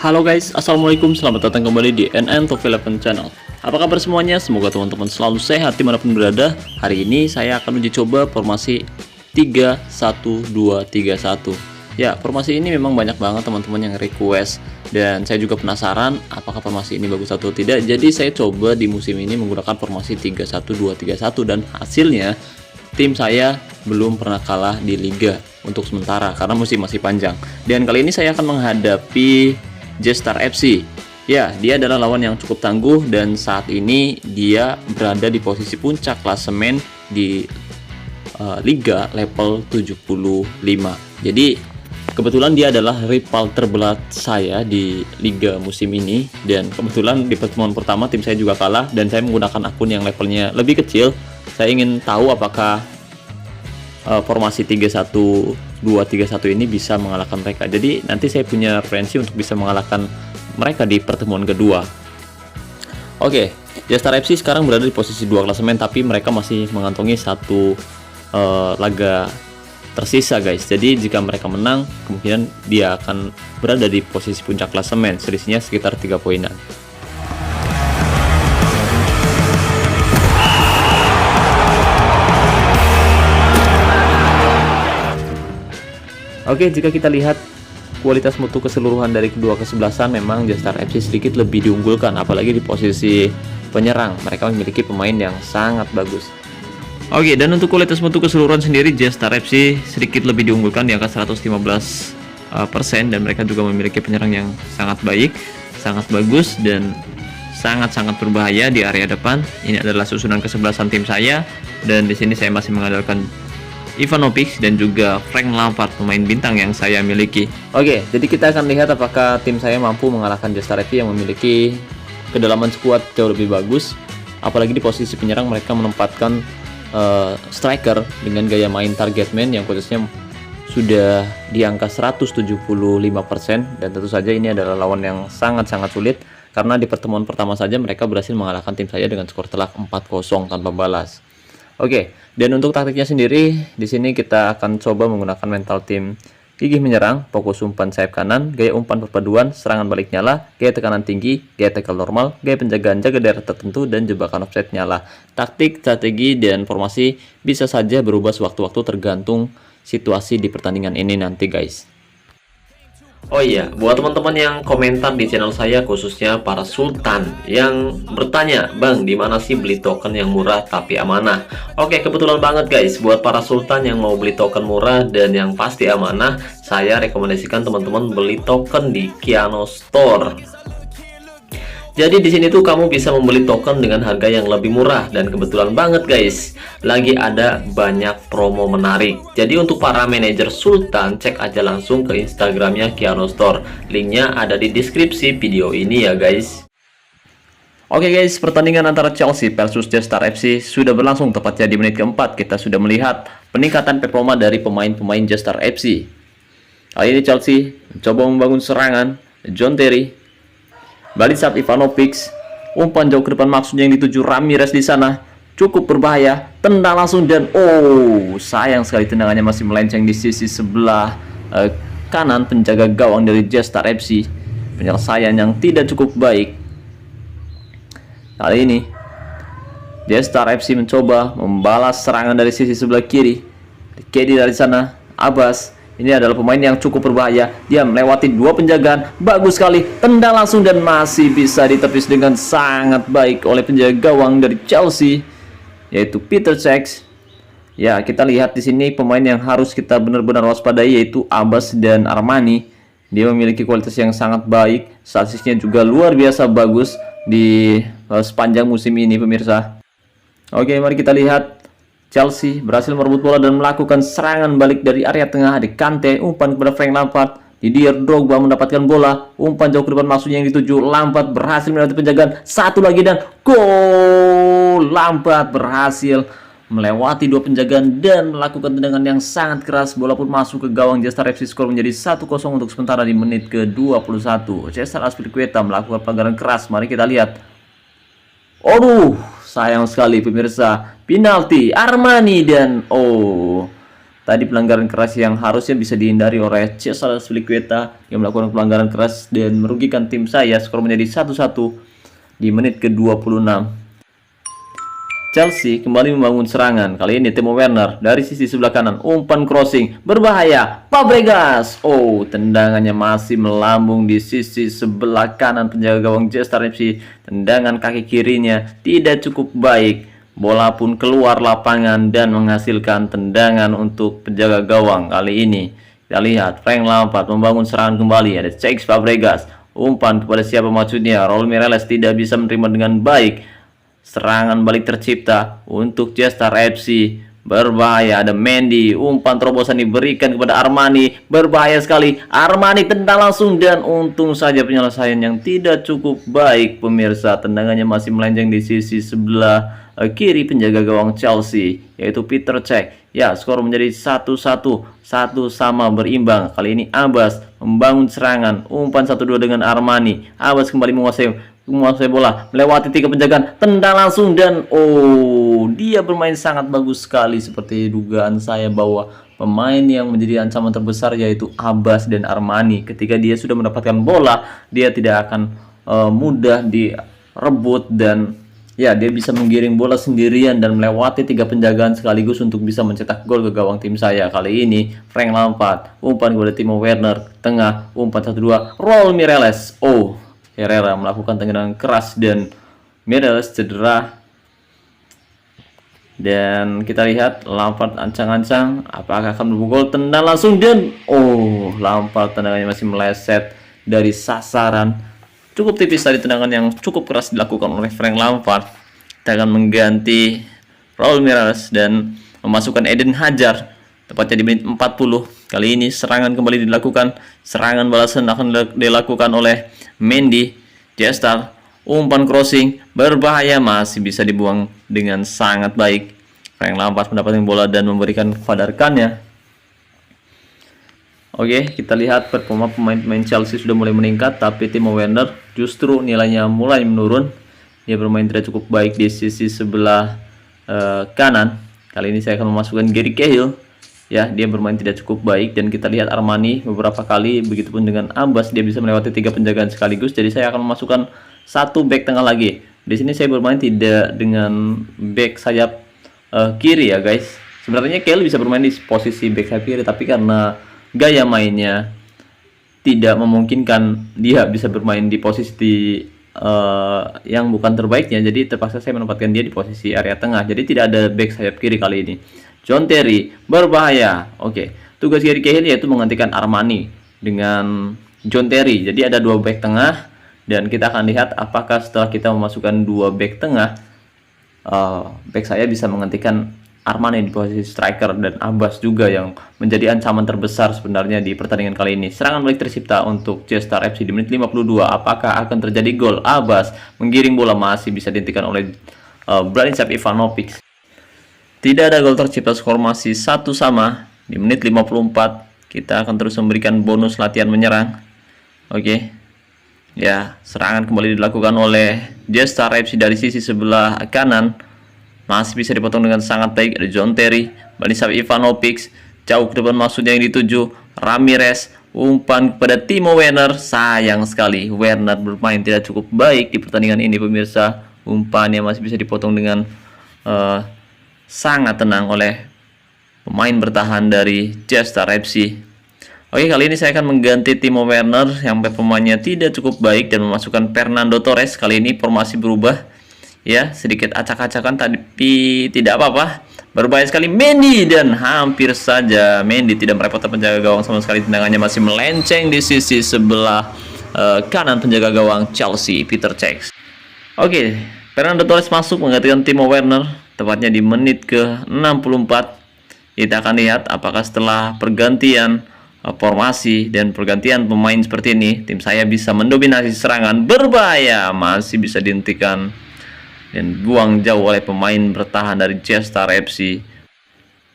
Halo guys, Assalamualaikum, selamat datang kembali di NN Top 11 Channel. Apa kabar semuanya? Semoga teman-teman selalu sehat di mana pun berada. Hari ini saya akan uji coba formasi 3-1-2-3-1 Ya, formasi ini memang banyak banget teman-teman yang request. Dan saya juga penasaran apakah formasi ini bagus atau tidak. Jadi saya coba di musim ini menggunakan formasi 3-1-2-3-1 Dan hasilnya tim saya belum pernah kalah di liga untuk sementara karena musim masih panjang. Dan kali ini saya akan menghadapi J-Star FC. Ya, dia adalah lawan yang cukup tangguh dan saat ini dia berada di posisi puncak klasemen di uh, liga level 75. Jadi kebetulan dia adalah rival terbelat saya di liga musim ini dan kebetulan di pertemuan pertama tim saya juga kalah dan saya menggunakan akun yang levelnya lebih kecil saya ingin tahu apakah uh, formasi 3-1-2-3-1 ini bisa mengalahkan mereka. Jadi nanti saya punya referensi untuk bisa mengalahkan mereka di pertemuan kedua. Oke, okay, Jastar FC sekarang berada di posisi dua klasemen tapi mereka masih mengantongi satu uh, laga tersisa guys. Jadi jika mereka menang, kemungkinan dia akan berada di posisi puncak klasemen, selisihnya sekitar 3 poinan. Oke, jika kita lihat kualitas mutu keseluruhan dari kedua kesebelasan memang Jastar FC sedikit lebih diunggulkan apalagi di posisi penyerang. Mereka memiliki pemain yang sangat bagus. Oke, dan untuk kualitas mutu keseluruhan sendiri Jastar FC sedikit lebih diunggulkan di angka 115 uh, persen dan mereka juga memiliki penyerang yang sangat baik, sangat bagus dan sangat-sangat berbahaya di area depan. Ini adalah susunan kesebelasan tim saya dan di sini saya masih mengandalkan Ivanovic dan juga Frank Lampard pemain bintang yang saya miliki. Oke, jadi kita akan lihat apakah tim saya mampu mengalahkan Jasta Revi yang memiliki kedalaman skuad jauh lebih bagus. Apalagi di posisi penyerang mereka menempatkan uh, striker dengan gaya main target man yang khususnya sudah di angka 175% dan tentu saja ini adalah lawan yang sangat-sangat sulit karena di pertemuan pertama saja mereka berhasil mengalahkan tim saya dengan skor telak 4-0 tanpa balas. Oke, dan untuk taktiknya sendiri, di sini kita akan coba menggunakan mental tim gigih menyerang, fokus umpan sayap kanan, gaya umpan perpaduan, serangan balik nyala, gaya tekanan tinggi, gaya tackle normal, gaya penjagaan jaga daerah tertentu, dan jebakan offset nyala. Taktik, strategi, dan formasi bisa saja berubah sewaktu-waktu tergantung situasi di pertandingan ini nanti guys. Oh iya, buat teman-teman yang komentar di channel saya khususnya para sultan yang bertanya, "Bang, di mana sih beli token yang murah tapi amanah?" Oke, kebetulan banget guys buat para sultan yang mau beli token murah dan yang pasti amanah, saya rekomendasikan teman-teman beli token di Kiano Store. Jadi di sini tuh kamu bisa membeli token dengan harga yang lebih murah dan kebetulan banget guys, lagi ada banyak promo menarik. Jadi untuk para manajer Sultan cek aja langsung ke Instagramnya Kiano Store. Linknya ada di deskripsi video ini ya guys. Oke okay guys, pertandingan antara Chelsea versus Star FC sudah berlangsung tepatnya di menit keempat. Kita sudah melihat peningkatan performa dari pemain-pemain Star FC. Kali ini Chelsea mencoba membangun serangan. John Terry Balik saat Ivanovic, umpan jauh ke depan maksudnya yang dituju Ramirez di sana cukup berbahaya, tendang langsung dan oh sayang sekali tendangannya masih melenceng di sisi sebelah uh, kanan penjaga gawang dari Jestar FC. Penyelesaian yang tidak cukup baik. Kali ini Jestar FC mencoba membalas serangan dari sisi sebelah kiri. Kedi dari sana, Abbas ini adalah pemain yang cukup berbahaya. Dia melewati dua penjagaan. Bagus sekali. Tendang langsung dan masih bisa ditepis dengan sangat baik oleh penjaga gawang dari Chelsea. Yaitu Peter Cech. Ya, kita lihat di sini pemain yang harus kita benar-benar waspadai yaitu Abbas dan Armani. Dia memiliki kualitas yang sangat baik. Statistiknya juga luar biasa bagus di uh, sepanjang musim ini pemirsa. Oke, mari kita lihat Chelsea berhasil merebut bola dan melakukan serangan balik dari area tengah di Kante, umpan kepada Frank Lampard. Didier Drogba mendapatkan bola, umpan jauh ke depan maksudnya yang dituju Lampard berhasil melewati penjagaan satu lagi dan gol. Lampard berhasil melewati dua penjagaan dan melakukan tendangan yang sangat keras. Bola pun masuk ke gawang Jester FC skor menjadi 1-0 untuk sementara di menit ke-21. Cesar Aspilicueta melakukan pelanggaran keras. Mari kita lihat. Aduh, sayang sekali pemirsa penalti Armani dan oh tadi pelanggaran keras yang harusnya bisa dihindari oleh Cesar Spilicueta yang melakukan pelanggaran keras dan merugikan tim saya skor menjadi 1-1 di menit ke-26 Chelsea kembali membangun serangan. Kali ini Timo Werner dari sisi sebelah kanan, umpan crossing berbahaya. Fabregas. Oh, tendangannya masih melambung di sisi sebelah kanan penjaga gawang Jester FC. Tendangan kaki kirinya tidak cukup baik. Bola pun keluar lapangan dan menghasilkan tendangan untuk penjaga gawang kali ini. Kita lihat Frank Lampard membangun serangan kembali. Ada Cesc Fabregas. Umpan kepada siapa maksudnya? Raul Mireles tidak bisa menerima dengan baik Serangan balik tercipta untuk Jester FC. Berbahaya ada Mendy, umpan terobosan diberikan kepada Armani, berbahaya sekali. Armani tendang langsung dan untung saja penyelesaian yang tidak cukup baik pemirsa. Tendangannya masih melenceng di sisi sebelah uh, kiri penjaga gawang Chelsea yaitu Peter Cech. Ya, skor menjadi 1-1, satu sama berimbang. Kali ini Abbas membangun serangan, umpan 1-2 dengan Armani. Abbas kembali menguasai menguasai bola melewati tiga penjagaan tendang langsung dan oh dia bermain sangat bagus sekali seperti dugaan saya bahwa pemain yang menjadi ancaman terbesar yaitu Abbas dan Armani. Ketika dia sudah mendapatkan bola dia tidak akan uh, mudah direbut dan ya dia bisa menggiring bola sendirian dan melewati tiga penjagaan sekaligus untuk bisa mencetak gol ke gawang tim saya. Kali ini Frank Lampard umpan kepada Timo Werner tengah umpan satu dua Raul Mireles. Oh Herrera melakukan tendangan keras dan Mireles cedera. Dan kita lihat Lampard ancang-ancang apakah akan gol tendang langsung dan oh Lampard tendangannya masih meleset dari sasaran. Cukup tipis tadi tendangan yang cukup keras dilakukan oleh Frank Lampard. Kita akan mengganti Raul Mireles dan memasukkan Eden Hajar tepatnya di menit 40 kali ini serangan kembali dilakukan. Serangan balasan akan dilakukan oleh Mendy Gestal umpan crossing berbahaya masih bisa dibuang dengan sangat baik. Frank Lampard mendapatkan bola dan memberikan kepada Oke, kita lihat performa pemain-pemain Chelsea sudah mulai meningkat, tapi Timo Werner justru nilainya mulai menurun. Dia bermain tidak cukup baik di sisi sebelah uh, kanan. Kali ini saya akan memasukkan Gary Cahill ya dia bermain tidak cukup baik dan kita lihat Armani beberapa kali begitupun dengan Abbas dia bisa melewati tiga penjagaan sekaligus. Jadi saya akan memasukkan satu back tengah lagi. Di sini saya bermain tidak dengan back sayap uh, kiri ya guys. Sebenarnya Kelly bisa bermain di posisi back sayap kiri tapi karena gaya mainnya tidak memungkinkan dia bisa bermain di posisi uh, yang bukan terbaiknya. Jadi terpaksa saya menempatkan dia di posisi area tengah. Jadi tidak ada back sayap kiri kali ini John Terry berbahaya. Oke, tugas Gary Cahill yaitu menggantikan Armani dengan John Terry. Jadi ada dua back tengah dan kita akan lihat apakah setelah kita memasukkan dua back tengah, uh, back saya bisa menggantikan Armani di posisi striker dan Abbas juga yang menjadi ancaman terbesar sebenarnya di pertandingan kali ini. Serangan balik tercipta untuk Chester FC di menit 52. Apakah akan terjadi gol? Abbas menggiring bola masih bisa dihentikan oleh uh, Branislav Ivanovic. Tidak ada gol tercipta skor masih satu sama di menit 54. Kita akan terus memberikan bonus latihan menyerang. Oke. Okay. Ya, serangan kembali dilakukan oleh Jester FC dari sisi sebelah kanan. Masih bisa dipotong dengan sangat baik. Ada John Terry, Banisav Ivanovic, jauh ke depan maksudnya yang dituju. Ramirez, umpan kepada Timo Werner. Sayang sekali, Werner bermain tidak cukup baik di pertandingan ini pemirsa. Umpannya masih bisa dipotong dengan uh, sangat tenang oleh pemain bertahan dari Chester FC. Oke, kali ini saya akan mengganti Timo Werner yang performanya tidak cukup baik dan memasukkan Fernando Torres. Kali ini formasi berubah. Ya, sedikit acak-acakan tapi tidak apa-apa. Berbahaya sekali Mendy dan hampir saja Mendy tidak merepotkan penjaga gawang sama sekali tendangannya masih melenceng di sisi sebelah uh, kanan penjaga gawang Chelsea Peter Cech. Oke, Fernando Torres masuk menggantikan Timo Werner tepatnya di menit ke-64. Kita akan lihat apakah setelah pergantian uh, formasi dan pergantian pemain seperti ini tim saya bisa mendominasi serangan berbahaya. Masih bisa dihentikan dan buang jauh oleh pemain bertahan dari Chester FC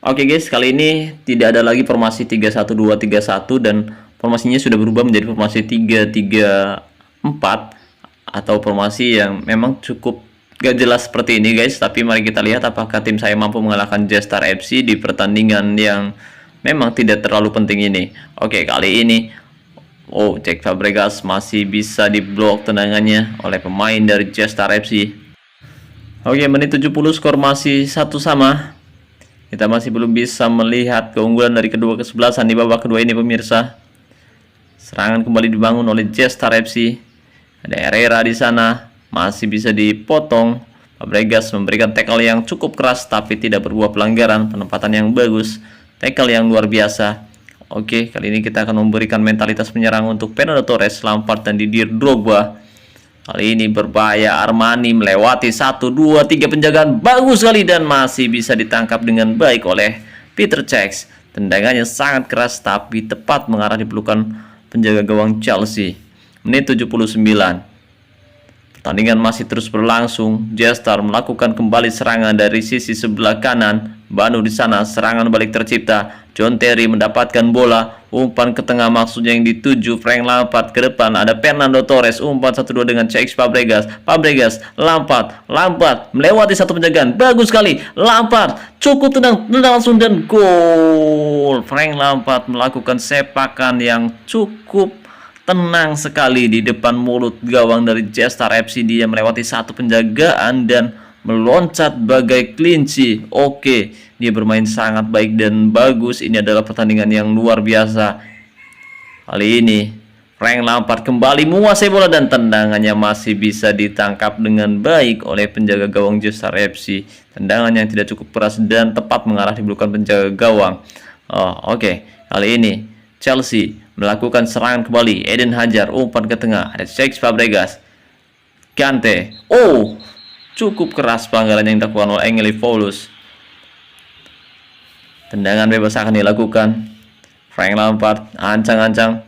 Oke guys kali ini tidak ada lagi formasi 3-1-2-3-1 dan formasinya sudah berubah menjadi formasi 3-3-4 atau formasi yang memang cukup gak jelas seperti ini guys tapi mari kita lihat apakah tim saya mampu mengalahkan Jestar FC di pertandingan yang memang tidak terlalu penting ini. Oke, kali ini oh, Jack Fabregas masih bisa diblok tendangannya oleh pemain dari Jetstar FC. Oke, menit 70 skor masih satu sama. Kita masih belum bisa melihat keunggulan dari kedua kesebelasan di babak kedua ini pemirsa. Serangan kembali dibangun oleh Jetstar FC. Ada Herrera di sana, masih bisa dipotong. Fabregas memberikan tackle yang cukup keras tapi tidak berbuah pelanggaran, penempatan yang bagus, tackle yang luar biasa. Oke, kali ini kita akan memberikan mentalitas penyerang untuk Fernando Torres, Lampard dan Didier Drogba. Kali ini berbahaya Armani melewati 1, 2, 3 penjagaan bagus sekali dan masih bisa ditangkap dengan baik oleh Peter Cech. Tendangannya sangat keras tapi tepat mengarah di pelukan penjaga gawang Chelsea. Menit 79. Pertandingan masih terus berlangsung. Jester melakukan kembali serangan dari sisi sebelah kanan. Banu di sana serangan balik tercipta. John Terry mendapatkan bola, umpan ke tengah maksudnya yang dituju Frank Lampard ke depan. Ada Fernando Torres, umpan 1-2 dengan Cech Fabregas. Fabregas, Lampard, Lampard melewati satu penjagaan. Bagus sekali. Lampard cukup tenang, tenang langsung dan gol. Frank Lampard melakukan sepakan yang cukup tenang sekali di depan mulut gawang dari Jetstar FC. Dia melewati satu penjagaan dan meloncat bagai kelinci. Oke, dia bermain sangat baik dan bagus. Ini adalah pertandingan yang luar biasa. Kali ini Frank Lampard kembali menguasai bola dan tendangannya masih bisa ditangkap dengan baik oleh penjaga gawang Jester FC. Tendangan yang tidak cukup keras dan tepat mengarah di belukan penjaga gawang. Oh, oke. Okay. Kali ini Chelsea melakukan serangan kembali. Eden Hajar umpan ke tengah. Ada Sheikh Fabregas. Kante. Oh, Cukup keras pelanggaran yang dilakukan oleh Engeli Paulus. Tendangan bebas akan dilakukan. Frank Lampard ancang-ancang.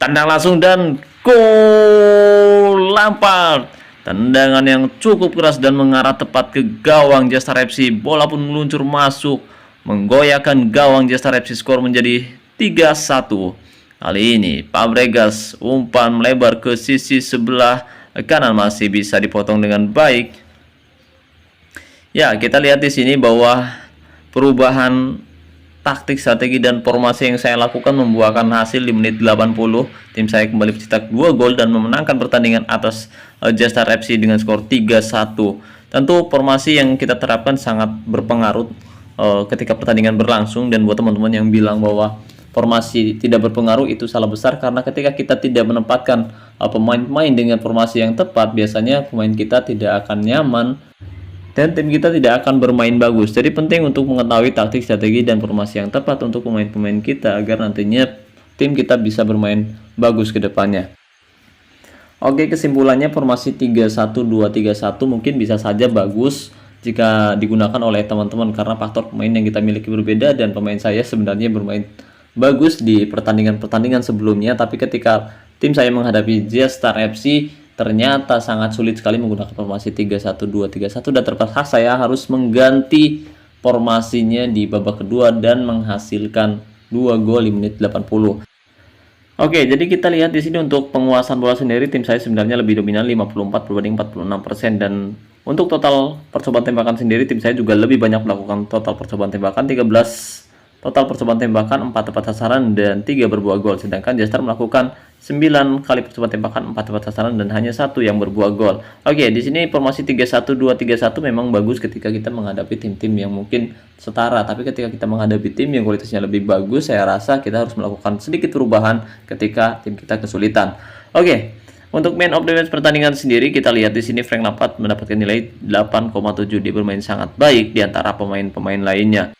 Tendang langsung dan gol Lampard. Tendangan yang cukup keras dan mengarah tepat ke gawang Jester FC. Bola pun meluncur masuk, menggoyahkan gawang Jester FC skor menjadi 3-1. Kali ini Fabregas umpan melebar ke sisi sebelah kanan masih bisa dipotong dengan baik Ya, kita lihat di sini bahwa perubahan taktik, strategi dan formasi yang saya lakukan membuahkan hasil di menit 80. Tim saya kembali mencetak 2 gol dan memenangkan pertandingan atas uh, Jastar FC dengan skor 3-1. Tentu formasi yang kita terapkan sangat berpengaruh uh, ketika pertandingan berlangsung dan buat teman-teman yang bilang bahwa formasi tidak berpengaruh itu salah besar karena ketika kita tidak menempatkan uh, pemain-pemain dengan formasi yang tepat biasanya pemain kita tidak akan nyaman dan tim kita tidak akan bermain bagus. Jadi penting untuk mengetahui taktik, strategi, dan formasi yang tepat untuk pemain-pemain kita agar nantinya tim kita bisa bermain bagus ke depannya. Oke, kesimpulannya formasi 3-1-2-3-1 mungkin bisa saja bagus jika digunakan oleh teman-teman karena faktor pemain yang kita miliki berbeda dan pemain saya sebenarnya bermain bagus di pertandingan-pertandingan sebelumnya tapi ketika tim saya menghadapi Star FC ternyata sangat sulit sekali menggunakan formasi 3-1-2-3-1 dan terpaksa saya harus mengganti formasinya di babak kedua dan menghasilkan 2 gol di menit 80. Oke, jadi kita lihat di sini untuk penguasaan bola sendiri tim saya sebenarnya lebih dominan 54 berbanding 46% dan untuk total percobaan tembakan sendiri tim saya juga lebih banyak melakukan total percobaan tembakan 13 Total percobaan tembakan 4 tepat sasaran dan 3 berbuah gol. Sedangkan Jester melakukan 9 kali percobaan tembakan 4 tepat sasaran dan hanya satu yang berbuah gol. Oke, di sini formasi 3-1-2-3-1 memang bagus ketika kita menghadapi tim-tim yang mungkin setara, tapi ketika kita menghadapi tim yang kualitasnya lebih bagus, saya rasa kita harus melakukan sedikit perubahan ketika tim kita kesulitan. Oke, untuk man of the match pertandingan sendiri kita lihat di sini Frank Lampard mendapatkan nilai 8,7. Dia bermain sangat baik di antara pemain-pemain lainnya.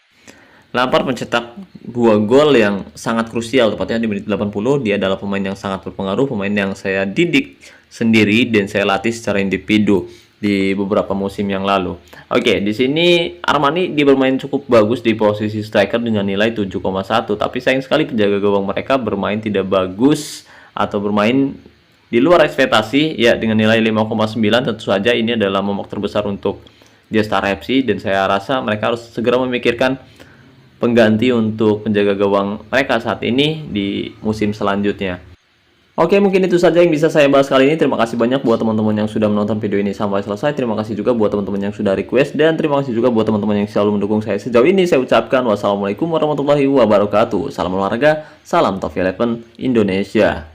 Lampard mencetak dua gol yang sangat krusial tepatnya di menit 80 dia adalah pemain yang sangat berpengaruh pemain yang saya didik sendiri dan saya latih secara individu di beberapa musim yang lalu. Oke, di sini Armani dia bermain cukup bagus di posisi striker dengan nilai 7,1 tapi sayang sekali penjaga gawang mereka bermain tidak bagus atau bermain di luar ekspektasi ya dengan nilai 5,9 tentu saja ini adalah momok terbesar untuk Star FC dan saya rasa mereka harus segera memikirkan pengganti untuk penjaga gawang mereka saat ini di musim selanjutnya. Oke, mungkin itu saja yang bisa saya bahas kali ini. Terima kasih banyak buat teman-teman yang sudah menonton video ini sampai selesai. Terima kasih juga buat teman-teman yang sudah request dan terima kasih juga buat teman-teman yang selalu mendukung saya sejauh ini. Saya ucapkan wassalamualaikum warahmatullahi wabarakatuh. Salam olahraga, salam Top Eleven Indonesia.